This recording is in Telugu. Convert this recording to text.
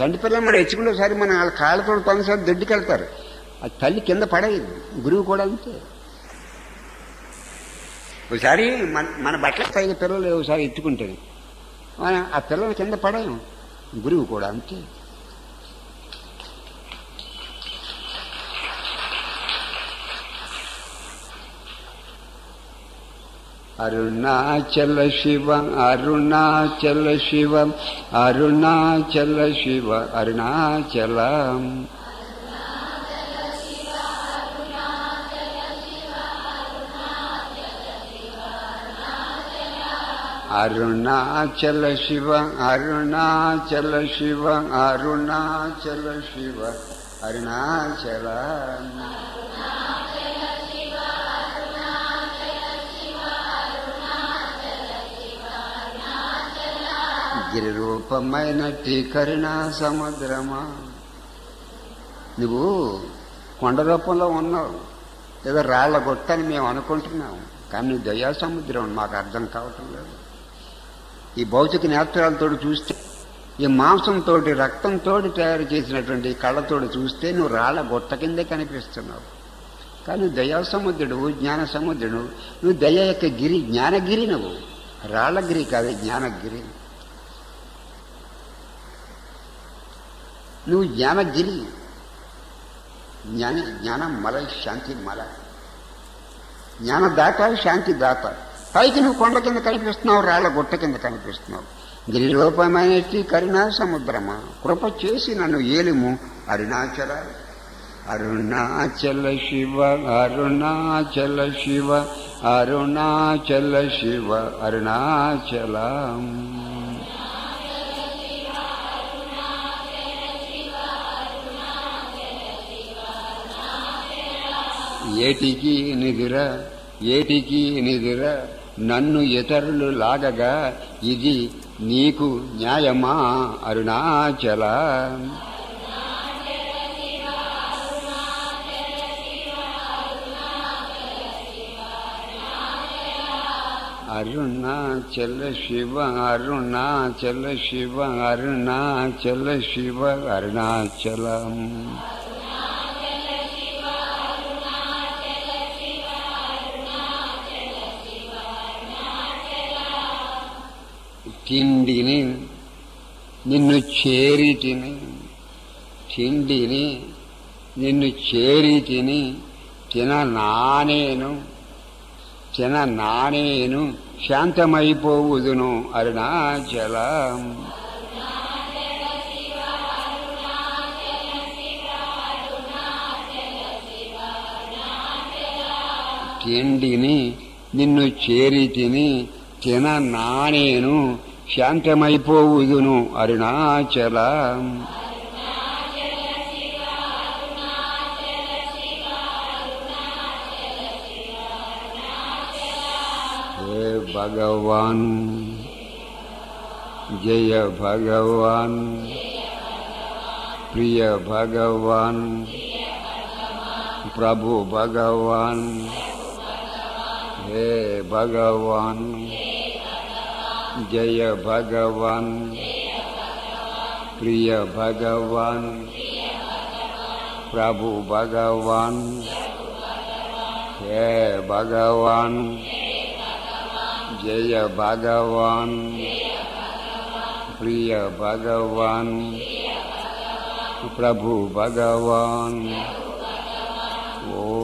తండ్రి పిల్లలు మనం ఎచ్చుకునేసారి మన వాళ్ళ కాళ్ళతో తొందరసారి దొడ్డికి వెళ్తారు ఆ తల్లి కింద పడేది. గురువు కూడా అంతే. ఒకసారి మన మన బట్టల తగిన పిల్లలు ఒకసారి ఎత్తుకుంటారు. ఆ పిల్లల కింద పడాను గురువు కూడా అంతే. అరుణాచల శివ అరుణాచల శివ అరుణాచల శివ అరుణాచలం అరుణాచల శివ అరుణాచల శివ అరుణాచల శివ అరుణాచల గిరి రూపమైనట్టి కరుణా సముద్రమా? నువ్వు కొండ రూపంలో ఉన్నావు. ఏదో రాళ్ళ గొట్టని మేము అనుకుంటున్నాం కానీ దయా సముద్రం మాకు అర్థం కావటం లేదు. ఈ భౌతిక నేత్రాలతో చూస్తే ఈ మాంసంతో రక్తంతో తయారు చేసినటువంటి కళ్ళతో చూస్తే నువ్వు రాళ్ళ గొట్ట కిందే కనిపిస్తున్నావు. కానీ దయా సముద్రుడు జ్ఞాన సముద్రుడు నువ్వు దయ యొక్క గిరి జ్ఞానగిరి నువ్వు. రాళ్ళగిరి కాదు జ్ఞానగిరి. నువ్వు జ్ఞానగిరి జ్ఞాని జ్ఞానం మల శాంతి మల. జ్ఞాన దాత శాంతి దాత పైకి నువ్వు కొండ కింద కనిపిస్తున్నావు రాళ్ళ గుట్ట కింద కనిపిస్తున్నావు. గిరిలోపమైనట్టి కరుణా సముద్రమా? కృప చేసి నన్ను ఏలుము అరుణాచల అరుణాచల శివ అరుణాచల శివ అరుణాచల శివ అరుణాచలం. ఏటికి నిదిర ఏటికి నిదిర నన్ను ఇతరులు లాగగా ఇది నీకు న్యాయమా అరుణాచల? అరుణాచల శివ అరుణాచల శివ అరుణాచల శివ అరుణాచలం. తిండిని నిన్ను చేరిటిని తిండిని నిన్ను చేరితిని తిన నానేను తిన నానేను శాంతమైపోవుదును అరుణాచలం. తిండిని నిన్ను చేరి తిని తిన నానేను శాంతమైపోవుదును అరుణాచల. హే భగవాన్? జయ భగవాన్. ప్రియ భగవాన్. ప్రభు భగవాన్. హే భగవాన్? జయ భగవాన్ ప్రియ భగవాన్ ప్రభు భగవాన్ హే భగవాన్ జయ భగవాన్ ప్రియ భగవాన్ ప్రభు భగవాన్ ఓం